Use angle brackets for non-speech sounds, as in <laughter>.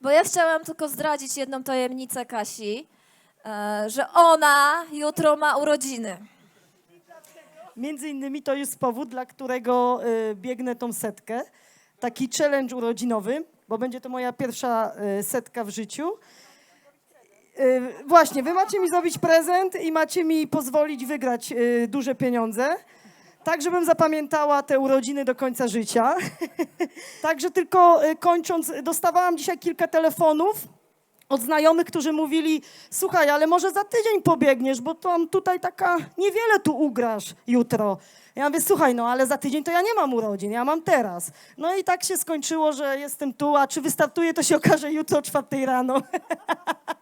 Bo ja chciałam tylko zdradzić jedną tajemnicę Kasi, e, że ona jutro ma urodziny. Między innymi to jest powód, dla którego y, biegnę tą setkę. Taki challenge urodzinowy, bo będzie to moja pierwsza y, setka w życiu. Właśnie, wy macie mi zrobić prezent i macie mi pozwolić wygrać duże pieniądze. Tak, żebym zapamiętała te urodziny do końca życia. <laughs> Także tylko y, kończąc, dostawałam dzisiaj kilka telefonów od znajomych, którzy mówili, słuchaj, ale może za tydzień pobiegniesz, bo tam tutaj taka, niewiele tu ugrasz jutro. Ja mówię, słuchaj, no ale za tydzień to ja nie mam urodzin, ja mam teraz. No i tak się skończyło, że jestem tu, a czy wystartuję, to się okaże jutro o czwartej rano. <laughs>